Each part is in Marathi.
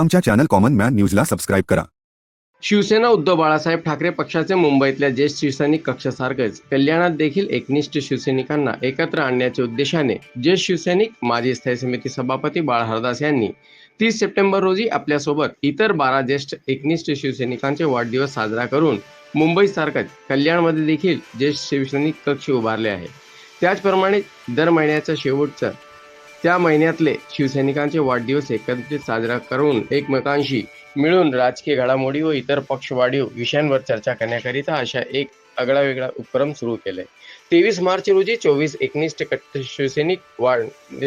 आमच्या चॅनल कॉमन मॅन न्यूजला सबस्क्राईब करा. शिवसेना उद्धव बाळासाहेब ठाकरे पक्षाचे मुंबईतल्या ज्येष्ठ शिवसैनिक कक्षासारखेच कल्याणात देखील एकनिष्ठ शिवसैनिकांना एकत्र आणण्याच्या उद्देशाने ज्येष्ठ शिवसैनिक माजी स्थायी समिती सभापती बाळ हरदास यांनी तीस सप्टेंबर रोजी आपल्यासोबत इतर बारा ज्येष्ठ एकनिष्ठ शिवसैनिकांचे वाढदिवस साजरा करून मुंबईसारखंच कल्याणमध्ये देखील ज्येष्ठ शिवसैनिक कक्ष उभारले आहे. त्याचप्रमाणे दर महिन्याच्या शेवटचं त्या महिन्यातले शिवसैनिकांचे वाढदिवस एकत्रित साजरा करून एकमेकांशी मिळून राजकीय घडामोडी व इतर पक्षवाढीव विषयांवर चर्चा करण्याकरिता अशा एक आगळा वेगळा उपक्रम सुरू केलाय. तेवीस मार्च रोजी चोवीस एकनिष्ठ कट्ट शिवसैनिक वाढ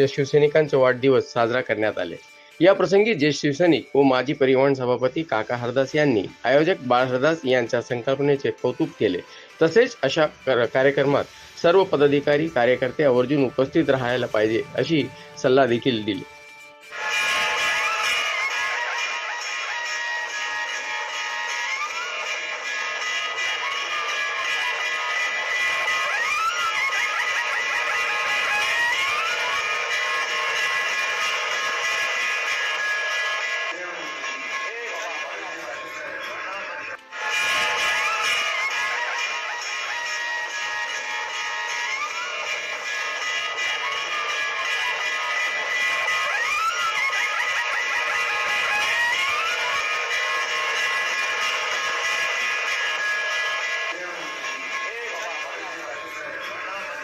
शिवसैनिकांचे वाढदिवस साजरा करण्यात आले. या प्रसंगी ज्येष्ठ शिवसैनिक व माजी परिवहन सभापती काका हरदास यांनी आयोजक बाळ हरदास यांच्या संकल्पनेचे कौतुक केले. तसेच अशा कार्यक्रमात सर्व पदाधिकारी कार्यकर्ते आवर्जून उपस्थित राहायला पाहिजे अशी सल्ला देखील दिली.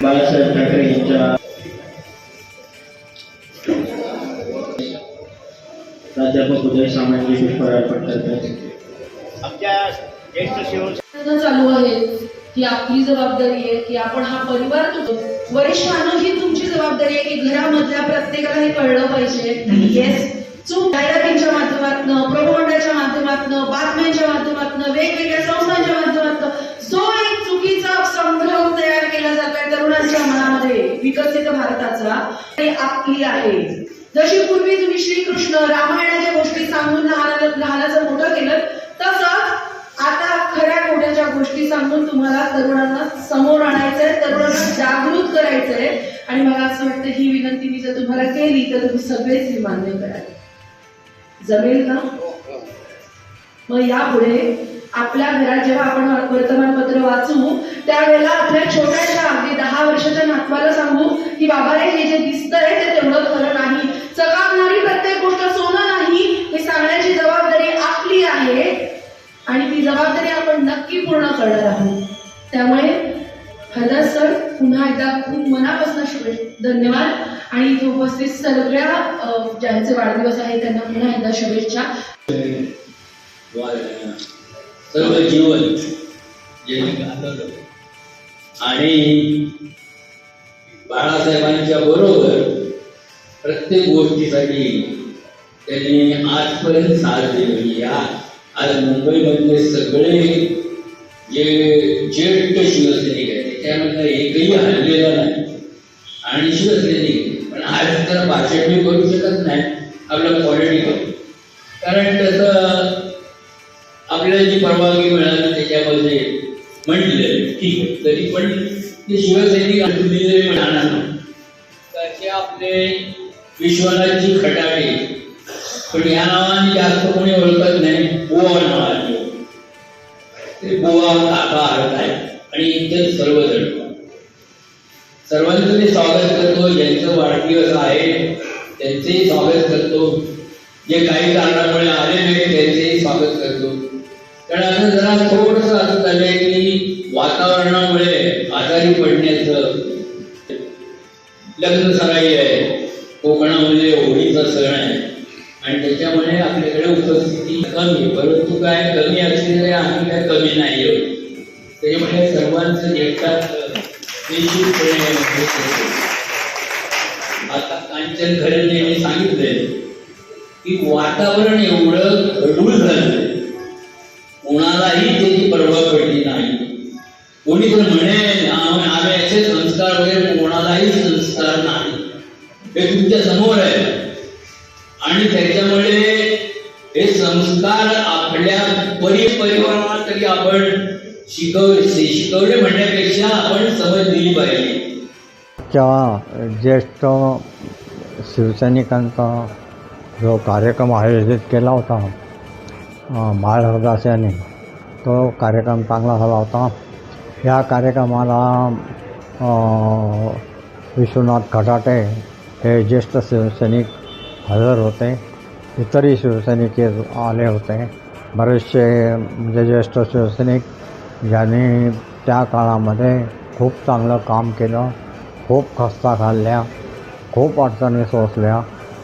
बाळासाहेब ठाकरे यांच्या प्राध्यापक उदय सामंत पुष्पहार अर्पण करतात. आमच्या ज्येष्ठ शिवसेना प्रयत्न चालू आहे की आपली जबाबदारी आहे. की आपण हा परिवार वरिष्ठांनो ही तुमची जबाबदारी आहे की घरामधल्या प्रत्येकाला हे कळलं पाहिजे. येस चूक जाहिरातींच्या माध्यमातून प्रभुमंडळाच्या माध्यमातून बातम्यांच्या माध्यमातून वेगवेगळ्या संस्थांच्या माध्यमातून जो एक चुकीचा जातोय तरुणांच्या मनामध्ये विकसित भारताचा आपली आहे. जशी पूर्वी तुम्ही श्रीकृष्ण रामायणाच्या गोष्टी सांगून लहान लहानाचं मोठं केलं तसंच आता खऱ्या खोट्याच्या गोष्टी सांगून तुम्हाला तरुणांना समोर आणायचंय तरुणांना जागृत करायचंय. आणि मला असं वाटतं ही विनंती मी जर तुम्हाला केली तर तुम्ही सगळेच ही मान्य कराल जमेल का? मग यापुढे आपल्या घरात जेव्हा आपण वर्तमानपत्र वाचू त्यावेळेला आपल्या छोट्याशा अगदी दहा वर्षाच्या नातवाला सांगू की बाबा रे हे जे दिसतंय ते तेवढं खरं नाही. चकावणारी प्रत्येक गोष्ट सोनं नाही हे सांगण्याची जबाबदारी आपली आहे. आणि ती जबाबदारी आपण नक्की पूर्ण करणार आहोत. त्यामुळे हरदास सर पुन्हा एकदा खूप मनापासून शुभेच्छा. धन्यवाद. आणि इथे उपस्थित सगळ्या ज्यांचे वाढदिवस आहे त्यांना पुन्हा एकदा शुभेच्छा. सर्व जीवन जे मी घालवलं. आणि बाळासाहेबांच्या बरोबर प्रत्येक गोष्टीसाठी त्यांनी आजपर्यंत साथ दिली या आज मुंबईमधले सगळे जे ज्येष्ठ शिवसैनिक आहेत त्याच्यामधलं एकही हल्लेला नाही. आणि शिवसैनिक पण आज तर भाषण मी करू शकत नाही आपलं पॉलिटिकल कारण त्याचं आपल्याला जी परवानगी मिळाली त्याच्यामध्ये म्हटलं ठीक आहे. तरी पण ते शिवसैनिक तुम्ही जरी म्हणाला त्याचे आपले विश्वनाथजी खटाटे पण या नावाने जास्त कोणी ओळखत नाही बोवा नावाने. ते बोवा काका अर्थ आहे आणि इतर सर्वजण. सर्वांचं मी स्वागत करतो ज्यांचं वाढदिवस आहे त्यांचेही स्वागत करतो. जे काही कारणामुळे आले नाही त्यांचेही स्वागत करतो. कारण आता जरा थोडस असं झालंय की वातावरणामुळे आजारी पडण्याचं लग्न सराई आहे कोकणामध्ये होळीचा सण आहे आणि त्याच्यामुळे आपल्याकडे उपस्थिती कमी परंतु काय कमी असली तरी आम्ही काय कमी नाही आहोत. त्याच्यामुळे सर्वांचं एकटात निश्चितपणे आता कांचन खरे यांनी सांगितलंय की वातावरण एवढं घडूळ झालं कोणालाही त्याची परवा पडली नाही. कोणी तर म्हणे आम- आम्ही असे संस्कार वगैरे कोणालाही संस्कार नाही. हे तुमच्यासमोर आहे. आणि त्याच्यामुळे हे संस्कार आपल्या परि परिवाराला तरी आपण शिकव शिकवले म्हणण्यापेक्षा आपण समज दिली पाहिजे. च्या ज्येष्ठ शिवसैनिकांचा जो कार्यक्रम आयोजित केला होता अं, बाळ हरदास यांनी तो कार्यक्रम चांगला झाला होता. या कार्यक्रमाला विश्वनाथ खटाटे हे ज्येष्ठ शिवसैनिक हजर होते. इतरही शिवसैनिक आले होते. बरेचसे म्हणजे ज्येष्ठ शिवसैनिक ज्यांनी त्या काळामध्ये खूप चांगलं काम केलं खूप खस्ता खाल्ल्या खूप अडचणी सोसल्या.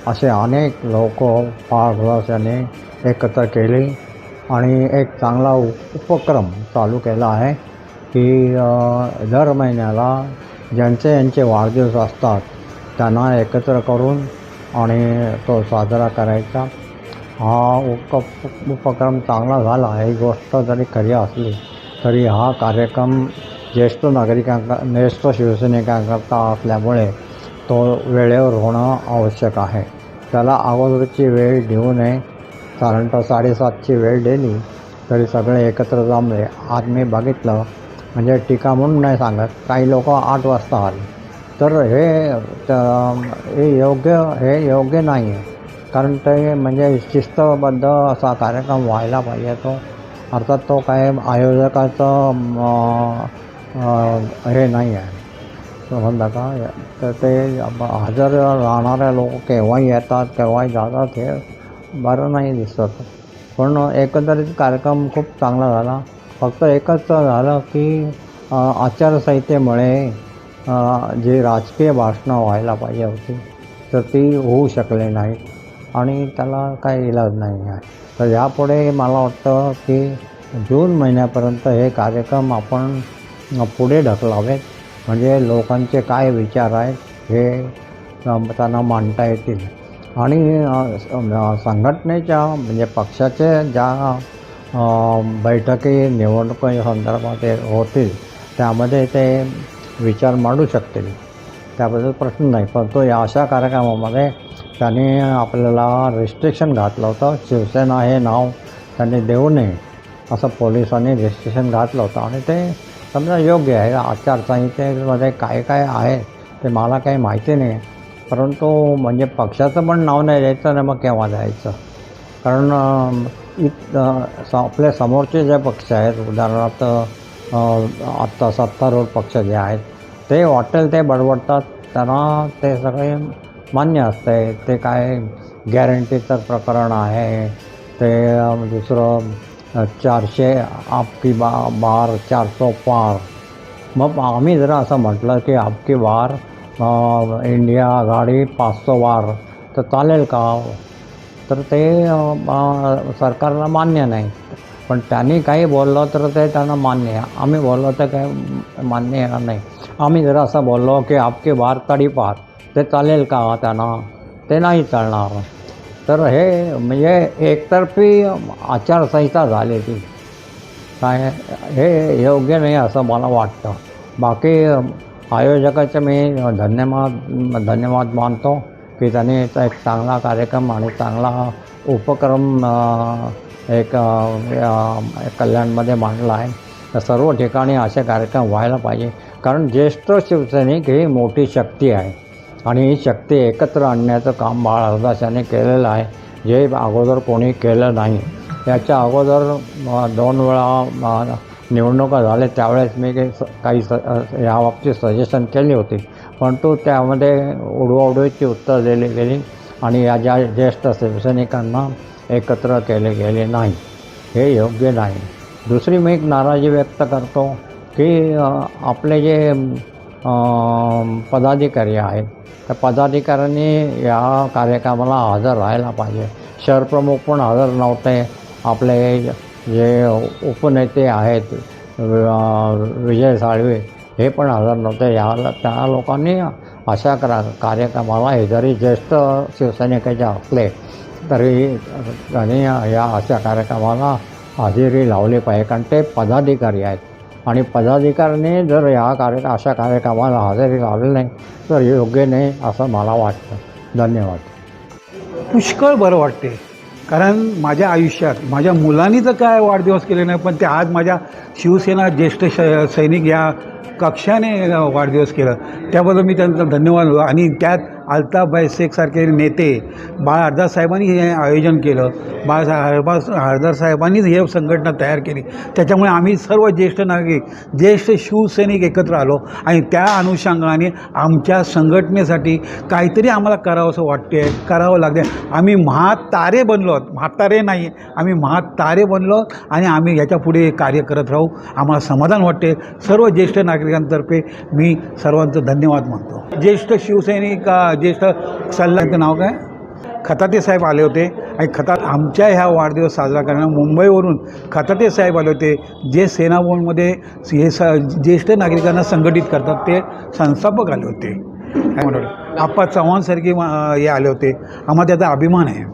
असे अनेक लोक पारदास एकत्र केले आणि एक चांगला उपक्रम चालू केला आहे की दर महिन्याला ज्यांचे यांचे वाढदिवस असतात त्यांना एकत्र करून आणि तो साजरा करायचा. हा उप उपक्रम चांगला झाला ही गोष्ट जरी खरी असली तरी हा कार्यक्रम ज्येष्ठ नागरिकांका ज्येष्ठ शिवसैनिकांकरता असल्यामुळे तो वेळेवर होणं आवश्यक आहे. त्याला अगोदरची वेळ देऊ नये साधारणतः साडेसातची वेळ दिली तरी सगळे एकत्र जमले. आज मी बघितलं म्हणजे टीका म्हणून नाही सांगत काही लोक आठ वाजता आले. तर हे हे योग्य हे योग्य नाही आहे कारण ते म्हणजे शिस्तबद्ध असा कार्यक्रम व्हायला पाहिजे तो. अर्थात तो काय आयोजकाचं हे नाही आहे समजलं का तर ते हजर राहणारे लोक केव्हाही येतात केव्हाही जातात हे बरं नाही दिसत. पण एकंदरीत कार्यक्रम खूप चांगला झाला. फक्त एकच झालं की आचारसंहितेमुळे जे जी राजकीय भाषणं व्हायला पाहिजे होती तर ती होऊ शकले नाहीत आणि त्याला काही इलाज नाही आहे. तर यापुढे मला वाटतं की जून महिन्यापर्यंत हे कार्यक्रम आपण पुढे ढकलावेत. म्हणजे लोकांचे काय विचार आहेत हे त्यांना मांडता येतील. आणि संघटनेच्या म्हणजे पक्षाचे ज्या बैठकी निवडणुकी संदर्भात होतील त्यामध्ये ते विचार मांडू शकतील. त्याबद्दल प्रश्न नाही परंतु या अशा कार्यक्रमामध्ये त्यांनी आपल्याला रिस्ट्रिक्शन घातलं होतं. शिवसेना हे नाव त्यांनी देऊ नये असं पोलिसांनी रिस्ट्रिक्शन घातलं होतं. आणि ते समजा योग्य आहे आचारसंहितेमध्ये काय काय आहे ते मला काही माहिती नाही परंतु म्हणजे पक्षाचं पण नाव नाही द्यायचं ना मग केव्हा द्यायचं कारण इत स आपल्या समोरचे जे पक्ष आहेत उदाहरणार्थ आत्ता सत्तारूढ पक्ष जे आहेत ते वाटेल ते बडबडतात त्यांना ते सगळे मान्य असते ते काय गॅरंटीचं प्रकरण आहे ते दुसरं चारशे आपकी बा बार चारसो पार। मग आम्ही जर असं म्हटलं की आपकी बार इंडिया गाडी पाचसो वार तर चालेल का? तर ते सरकारला मान्य नाही. पण त्यांनी काही बोललं तर ते त्यांना मान्य आहे. आम्ही बोललो तर काही मान्य येणार नाही. आम्ही जर असं बोललो की आपकी बार तडीपार. ते चालेल का त्यांना? ते नाही चालणार. तर हे म्हणजे एकतर्फी आचारसंहिता झाली ती काय हे योग्य नाही असं मला वाटतं. बाकी आयोजकाचे मी धन्यवाद धन्यवाद मानतो की त्यांनी एक चांगला कार्यक्रम आणि चांगला उपक्रम एक कल्याणमध्ये मांडला आहे. तर सर्व ठिकाणी असे कार्यक्रम व्हायला पाहिजे. कारण ज्येष्ठ शिवसैनिक ही मोठी शक्ती आहे. आणि ही शक्ती एकत्र आणण्याचं काम बाळ हरदास यांनी केलेलं आहे. जे अगोदर कोणी केलं नाही. याच्या अगोदर दोन वेळा निवडणुका झाल्या. त्यावेळेस मी काही स काही स बाबतीत सजेशन केली होती. परंतु त्यामध्ये उडवाउडवीची उत्तर दिली गेली आणि या ज्या ज्येष्ठ शिवसैनिकांना एकत्र केले गेले नाही. हे योग्य नाही. दुसरी मी एक नाराजी व्यक्त करतो की आपले जे पदाधिकारी आहेत तर पदाधिकाऱ्यांनी या कार्यक्रमाला हजर राहायला पाहिजे. शहरप्रमुख पण हजर नव्हते. आपले जे उपनेते आहेत विजय साळवे हे पण हजर नव्हते. या त्या लोकांनी अशा करा कार्यक्रमाला हे जरी ज्येष्ठ शिवसैनिकाचे असले तरी त्यांनी या अशा कार्यक्रमाला हजेरी लावली पाहिजे. कारण ते पदाधिकारी आहेत. आणि पदाधिकाऱ्यांनी जर या कार्य अशा कार्यक्रमाला हजेरी लावली नाही तर योग्य नाही असं मला वाटतं. धन्यवाद. पुष्कळ बरं वाटते. कारण माझ्या आयुष्यात माझ्या मुलांनी तर काय वाढदिवस केले नाही पण ते आज माझ्या शिवसेना ज्येष्ठ श सैनिक या कक्षाने वाढदिवस केलं. त्याबद्दल मी त्यांचा धन्यवाद. आणि त्यात अल्ताफबाई शेखसारखे नेते बाळ हरदार साहेबांनी हे आयोजन केलं. बाळासाहेब हरबा हरदार साहेबांनीच हे संघटना तयार केली. त्याच्यामुळे आम्ही सर्व ज्येष्ठ नागरिक ज्येष्ठ शिवसैनिक एकत्र आलो आणि त्या अनुषंगाने आमच्या संघटनेसाठी काहीतरी आम्हाला करावं असं वाटते करावं लागते आम्ही महातारे बनलो आहोत. म्हातारे नाही आम्ही महातारे बनलो आणि आम्ही ह्याच्यापुढे कार्य करत राहू. आम्हाला समाधान वाटते सर्व ज्येष्ठ नागरिकांतर्फे मी सर्वांचं धन्यवाद मानतो. ज्येष्ठ शिवसैनिक ज्येष्ठ सल्लाचं नाव काय? खताते साहेब आले होते आणि खता आमच्या ह्या वाढदिवस साजरा करण्याला मुंबईवरून खताते साहेब आले होते जे सेनाभवनमध्ये हे स ज्येष्ठ नागरिकांना संघटित करतात ते संस्थापक आले होते. काय म्हणतो आप्पा चव्हाणसारखे हे आले होते. आम्हाला त्याचा अभिमान आहे.